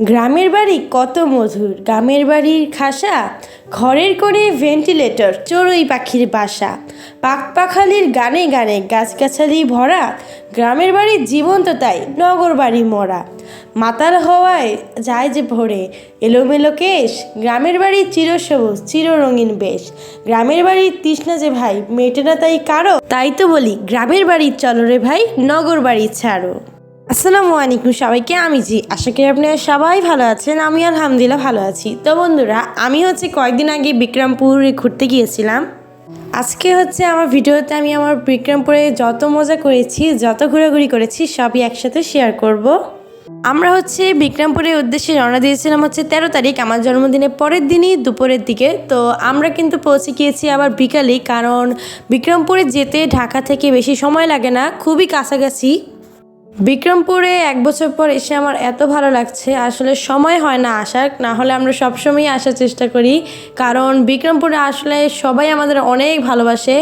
গ্রামের বাড়ি কত মধুর? গ্রামের বাড়ির খাসা, ঘরের করে ভেন্টিলেটর চড়ুই পাখির বাসা। পাক পাখালির গানে গানে গাছগাছালি ভরা, গ্রামের বাড়ির জীবন্ত তাই নগর বাড়ি মরা। মাতাল হওয়ায় যায় যে ভরে, এলোমেলো কেশ, গ্রামের বাড়ির চিরসবুজ, চিররঙিন বেশ। গ্রামের বাড়ির তৃষ্ণা যে ভাই, মেটে না তাই কারও? তাই তো বলি, গ্রামের বাড়ির চলো রে ভাই, নগর বাড়ি ছাড়ো। আসসালামু আলাইকুম সবাইকে, আমি জি। আশা করি আপনারা সবাই ভালো আছেন, আমি আলহামদুলিল্লাহ ভালো আছি। তো বন্ধুরা, আমি হচ্ছে কয়েকদিন আগে বিক্রমপুরে ঘুরতে গিয়েছিলাম। আজকে হচ্ছে আমার ভিডিওতে আমি আমার বিক্রমপুরে যত মজা করেছি, যত ঘোরাঘুরি করেছি, সবই একসাথে শেয়ার করব। আমরা হচ্ছে বিক্রমপুরের উদ্দেশ্যে রওনা দিয়েছিলাম হচ্ছে তেরো তারিখ, আমার জন্মদিনের পরের দিনই দুপুরের দিকে। তো আমরা কিন্তু পৌঁছে গিয়েছি আবার বিকালে, কারণ বিক্রমপুরে যেতে ঢাকা থেকে বেশি সময় লাগে না, খুবই কাছাকাছি। বিক্রমপুরে এক বছর পর এসে আমার এত ভালো লাগছে। আসলে সময় হয় না আসার, না হলে আমরা সবসময়ই আসার চেষ্টা করি। কারণ বিক্রমপুরে আসলে সবাই আমাদের অনেক ভালোবাসে,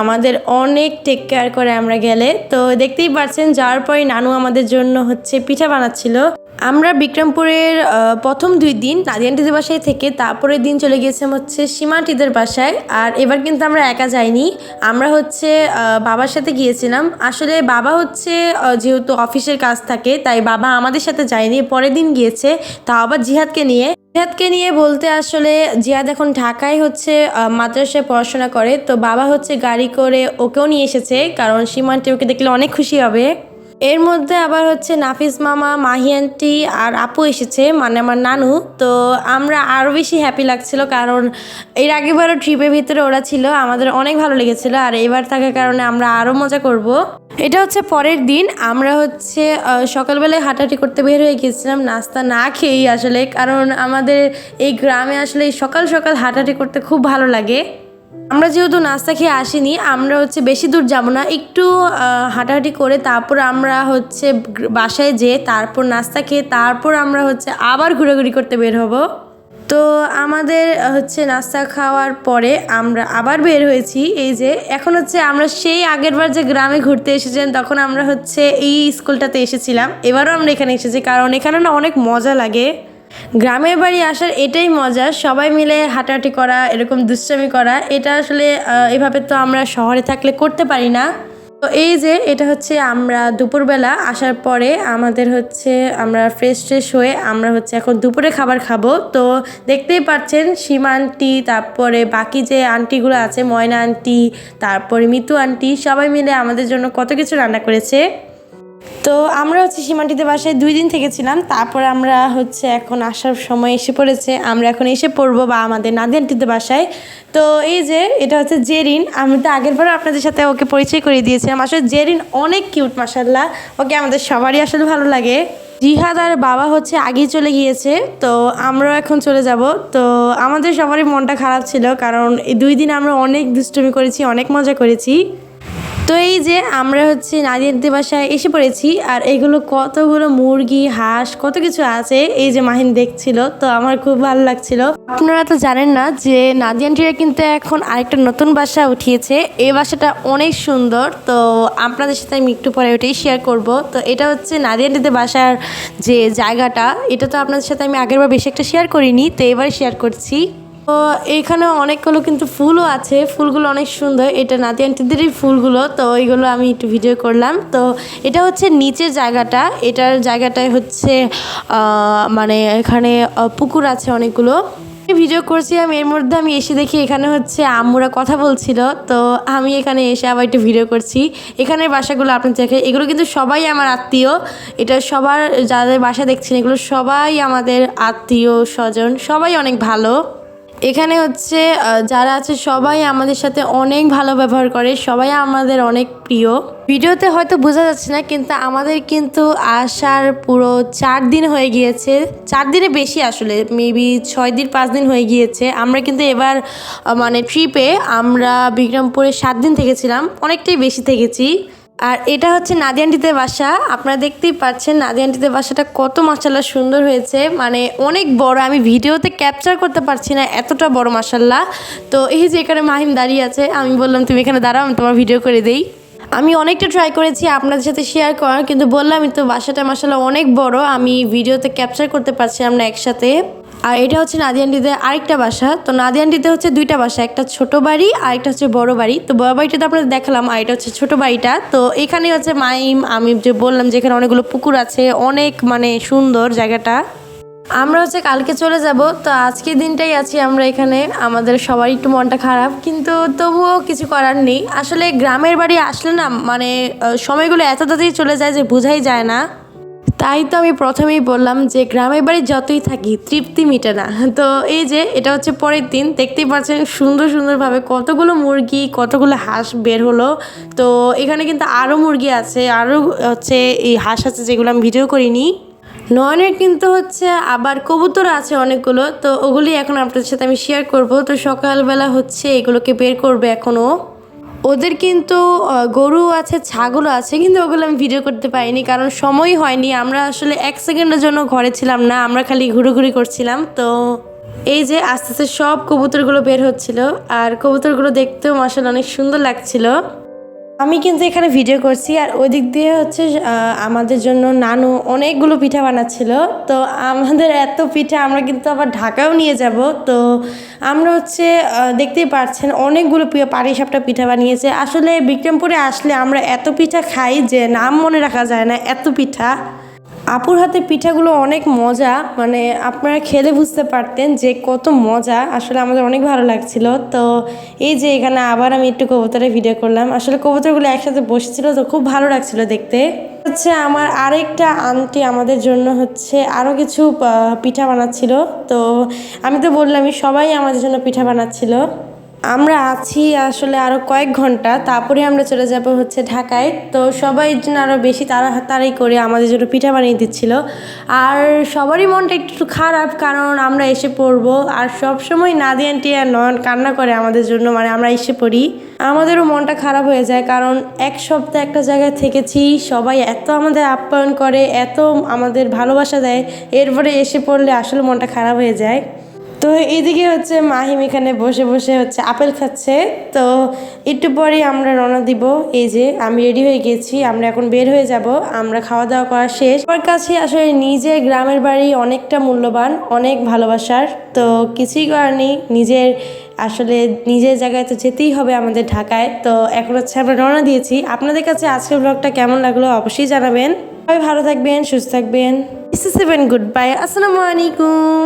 আমাদের অনেক টেক কেয়ার করে আমরা গেলে। তো দেখতেই পারছেন, যাওয়ার পরে নানু আমাদের জন্য হচ্ছে পিঠা বানাচ্ছিল। আমরা বিক্রমপুরের প্রথম দুই দিন নাদিয়ান্টিদের বাসায় থেকে তারপরের দিন চলে গিয়েছিলাম হচ্ছে সীমান্তিদের বাসায়। আর এবার কিন্তু আমরা একা যাইনি। আমরা হচ্ছে বাবার সাথে গিয়েছিলাম। আসলে বাবা হচ্ছে যেহেতু অফিসের কাজ থাকে, তাই বাবা আমাদের সাথে যায়নি। পরের দিন গিয়েছে। তাও আবার জিহাদকে নিয়ে জিহাদকে নিয়ে বলতে আসলে জিহাদ এখন ঢাকায় হচ্ছে মাদ্রাসায় পড়াশোনা করে। তো বাবা হচ্ছে গাড়ি করে ওকেও নিয়ে এসেছে, কারণ সীমান্তি ওকে দেখলে অনেক খুশি হবে। এর মধ্যে আবার হচ্ছে নাফিস মামা, মাহি আন্টি আর আপু এসেছে মানে আমার নানু তো আমরা আরও বেশি হ্যাপি লাগছিল কারণ এর আগেবারও ট্রিপের ভিতরে ওরা ছিল, আমাদের অনেক ভালো লেগেছিল আর এবার থাকার কারণে আমরা আরও মজা করব। এটা হচ্ছে পরের দিন, আমরা হচ্ছে সকালবেলায় হাঁটাহাঁটি করতে বের হয়ে গিয়েছিলাম, নাস্তা না খেয়েই আসলে, কারণ আমাদের এই গ্রামে আসলে সকাল সকাল হাঁটাহাঁটি করতে খুব ভালো লাগে আমরা যেহেতু নাস্তা খেয়ে আসিনি, আমরা হচ্ছে বেশি দূর যাব না। একটু হাঁটাহাঁটি করে তারপর আমরা হচ্ছে বাসায় যেয়ে তারপর নাস্তা খেয়ে তারপর আমরা হচ্ছে আবার ঘোরাঘুরি করতে বের হব। তো আমাদের হচ্ছে নাস্তা খাওয়ার পরে আমরা আবার বের হয়েছি। এই যে, এখন হচ্ছে আমরা সেই আগের বার যে গ্রামে ঘুরতে এসেছেন তখন আমরা হচ্ছে এই স্কুলটাতে এসেছিলাম। এবারও আমরা এখানে এসেছি, কারণ এখানে না অনেক মজা লাগে। গ্রামের বাড়ি আসার এটাই মজা, সবাই মিলে হাঁটাহাঁটি করা, এরকম দুষ্টামি করা, এটা আসলে এভাবে তো আমরা শহরে থাকলে করতে পারি না। তো এই যে, এটা হচ্ছে আমরা দুপুরবেলা আসার পরে আমাদের হচ্ছে, আমরা ফ্রেশ ট্রেশ হয়ে আমরা হচ্ছে এখন দুপুরে খাবার খাব। তো দেখতেই পাচ্ছেন সীমা আন্টি, তারপরে বাকি যে আন্টিগুলো আছে, ময়না আন্টি, তারপরে মিতু আন্টি, সবাই মিলে আমাদের জন্য কত কিছু রান্না করেছে। তো আমরা হচ্ছে সীমান্তিতে বাসায় দুই দিন থেকেছিলাম। তারপর আমরা হচ্ছে এখন আসার সময় এসে পড়েছে। আমরা এখন এসে পড়ব বা আমাদের নাদিয়ান্টিতে বাসায়। তো এই যে, এটা হচ্ছে জেরিন। আমি তো আগের বারও আপনাদের সাথে ওকে পরিচয় করে দিয়েছিলাম। আসলে জেরিন অনেক কিউট মাসাল্লাহ ওকে আমাদের সবারই আসলে ভালো লাগে। জিহাদ আর বাবা হচ্ছে আগেই চলে গিয়েছে। তো আমরাও এখন চলে যাব। তো আমাদের সবারই মনটা খারাপ ছিল। কারণ এই দুই দিন আমরা অনেক দুষ্টুমি করেছি, অনেক মজা করেছি। তো এই যে আমরা হচ্ছে নাদিয়াদের বাসায় এসে পড়েছি, আর এগুলো কতগুলো মুরগি, হাঁস, কত কিছু আছে, এই যে মাহিন দেখছিল, তো আমার খুব ভালো লাগছিল। আপনারা তো জানেন না যে নাদিয়ানটিরা কিন্তু এখন আরেকটা নতুন বাসা উঠিয়েছে এই বাসাটা অনেক সুন্দর, তো আপনাদের সাথে আমি একটু পরে ওটাই শেয়ার করব। তো এটা হচ্ছে নাদিয়ানটিদের বাসার যে জায়গাটা, এটা তো আপনাদের সাথে আমি আগেরবার বেশি একটা শেয়ার করিনি, তো এবারে শেয়ার করছি। এখানে অনেকগুলো কিন্তু ফুলও আছে, ফুলগুলো অনেক সুন্দর। এটা নাতি আন্টিদেরই ফুলগুলো, তো এইগুলো আমি একটু ভিডিও করলাম। তো এটা হচ্ছে নিচের জায়গাটা, এটার জায়গাটায় হচ্ছে মানে এখানে পুকুর আছে অনেকগুলো। ভিডিও করছি, আমি এর মধ্যে আমি এসে দেখি এখানে হচ্ছে আম্মুরা কথা বলছিল, তো আমি এখানে এসে আবার একটু ভিডিও করছি। এখানের বাসাগুলো আপনি দেখে, এগুলো কিন্তু সবাই আমার আত্মীয়, এটা সবার, যাদের বাসা দেখছেন, এগুলো সবাই আমাদের আত্মীয় স্বজন, সবাই অনেক ভালো। এখানে হচ্ছে যারা আছে সবাই আমাদের সাথে অনেক ভালো ব্যবহার করে, সবাই আমাদের অনেক প্রিয়। ভিডিওতে হয়তো বোঝা যাচ্ছে না, কিন্তু আমাদের কিন্তু আসার পুরো চার দিন হয়ে গিয়েছে। চার দিনে বেশি আসলে মেবি ছয় দিন, পাঁচ দিন হয়ে গিয়েছে। আমরা কিন্তু এবার মানে ট্রিপে আমরা বিক্রমপুরে সাত দিন থেকেছিলাম, অনেকটাই বেশি থেকেছি। আর এটা হচ্ছে নাদিয়ান্টিতে বাসা। আপনারা দেখতেই পাচ্ছেন নাদিয়ান্টিদের বাসাটা কত মাসাল্লাহ সুন্দর হয়েছে। মানে অনেক বড়, আমি ভিডিওতে ক্যাপচার করতে পারছি না এতটা বড় মাসাল্লাহ তো এই যে এখানে মাহিম দাঁড়িয়ে আছে, আমি বললাম, তুমি এখানে দাঁড়াও, আমি তোমার ভিডিও করে দেই। আমি অনেকটা ট্রাই করেছি আপনাদের সাথে শেয়ার করার, কিন্তু বললামই তো বাসাটা মাসাল্লাহ অনেক বড়। আমি ভিডিওতে ক্যাপচার করতে পারছিলাম না একসাথে। আর এটা হচ্ছে নাদিয়ানটিতে আরেকটা বাসা। তো নাদিয়ানটিতে হচ্ছে দুইটা বাসা, একটা ছোট বাড়ি আর একটা হচ্ছে বড় বাড়ি। তো বড় বাড়িটা তো আপনাদের দেখালাম, আর এটা হচ্ছে ছোট বাড়িটা। তো এখানে হচ্ছে মাইম, আমি যে বললাম যে এখানে অনেকগুলো পুকুর আছে, অনেক মানে সুন্দর জায়গাটা। আমরা হচ্ছে কালকে চলে যাব, তো আজকের দিনটাই আছি আমরা এখানে। আমাদের সবারই একটু মনটা খারাপ, কিন্তু তবুও কিছু করার নেই। আসলে গ্রামের বাড়ি আসলে না মানে সময়গুলো এত তাড়াতাড়ি চলে যায় যে বোঝাই যায় না। তাই তো আমি প্রথমেই বললাম যে গ্রামের বাড়ি যতই থাকি তৃপ্তি মিটে না। তো এই যে এটা হচ্ছে পরের দিন, দেখতেই পাচ্ছেন সুন্দর সুন্দরভাবে কতগুলো মুরগি, কতগুলো হাঁস বের হলো। তো এখানে কিন্তু আরও মুরগি আছে আরও হচ্ছে এই হাঁস আছে যেগুলো আমি ভিডিও করিনি। নয়নের কিন্তু হচ্ছে আবার কবুতর আছে অনেকগুলো, তো ওগুলি এখন আপনাদের সাথে আমি শেয়ার করব। তো সকালবেলা হচ্ছে এগুলোকে বের করবে এখনও। ওদের কিন্তু গরু আছে ছাগল আছে, কিন্তু ওগুলো আমি ভিডিও করতে পারিনি, কারণ সময় হয়নি। আমরা আসলে এক সেকেন্ডের জন্য ঘরে ছিলাম না, আমরা খালি ঘুরোঘুরি করছিলাম। তো এই যে আস্তে আস্তে সব কবুতরগুলো বের হচ্ছিল, আর কবুতরগুলো দেখতেও মাসাল অনেক সুন্দর লাগছিল। আমি কিন্তু এখানে ভিডিও করছি আর ওই দিক দিয়ে হচ্ছে আমাদের জন্য নানু অনেকগুলো পিঠা বানাচ্ছিল। তো আমাদের এত পিঠা আমরা কিন্তু আবার ঢাকাও নিয়ে যাব। তো আমরা হচ্ছে দেখতেই পাচ্ছেন অনেকগুলো পাড়ি সাপটা পিঠা বানিয়েছে। আসলে বিক্রমপুরে আসলে আমরা এত পিঠা খাই যে নাম মনে রাখা যায় না, এত পিঠা। আপুর হাতে পিঠাগুলো অনেক মজা মানে আপনারা খেলে বুঝতে পারতেন যে কত মজা। আসলে আমাদের অনেক ভালো লাগছিল। তো এই যে এখানে আবার আমি একটু কবুতরের ভিডিও করলাম। আসলে কবুতরগুলো একসাথে বসেছিল, তো খুব ভালো লাগছিল দেখতে। হচ্ছে আমার আরেকটা আন্টি আমাদের জন্য হচ্ছে আরও কিছু পিঠা বানাচ্ছিল। তো আমি তো বললামই সবাই আমাদের জন্য পিঠা বানাচ্ছিল। আমরা আছি আসলে আরও কয়েক ঘণ্টা, তারপরে আমরা চলে যাব হচ্ছে ঢাকায়। তো সবাই জন্য আরও বেশি তাড়াতাড়ি করে আমাদের জন্য পিঠা বানিয়ে দিচ্ছিল। আর সবারই মনটা একটু খারাপ কারণ আমরা এসে পড়ব, আর সবসময় নাদি আন্টি আর নয়ন কান্না করে আমাদের জন্য মানে আমরা এসে পড়ি। আমাদেরও মনটা খারাপ হয়ে যায় কারণ এক সপ্তাহ একটা জায়গায় থেকেছি, সবাই এত আমাদের আপ্যায়ন করে, এত আমাদের ভালোবাসা দেয়, এরপরে এসে পড়লে আসলে মনটা খারাপ হয়ে যায়। তো এইদিকে হচ্ছে মাহিম এখানে বসে বসে হচ্ছে আপেল খাচ্ছে। তো একটু পরেই আমরা রওনা দিব। এই যে আমি রেডি হয়ে গেছি, আমরা এখন বের হয়ে যাব। আমরা খাওয়া দাওয়া করা শেষ। আমার কাছে আসলে নিজের গ্রামের বাড়ি অনেকটা মূল্যবান, অনেক ভালোবাসার। তো কিছুই করার নেই, নিজের আসলে নিজের জায়গায় তো যেতেই হবে আমাদের ঢাকায়। তো এখন হচ্ছে আমরা রওনা দিয়েছি। আপনাদের কাছে আজকের ব্লগটা কেমন লাগল অবশ্যই জানাবেন। সবাই ভালো থাকবেন, সুস্থ থাকবেন। সেভেন গুড বাই আসসালামু আলাইকুম।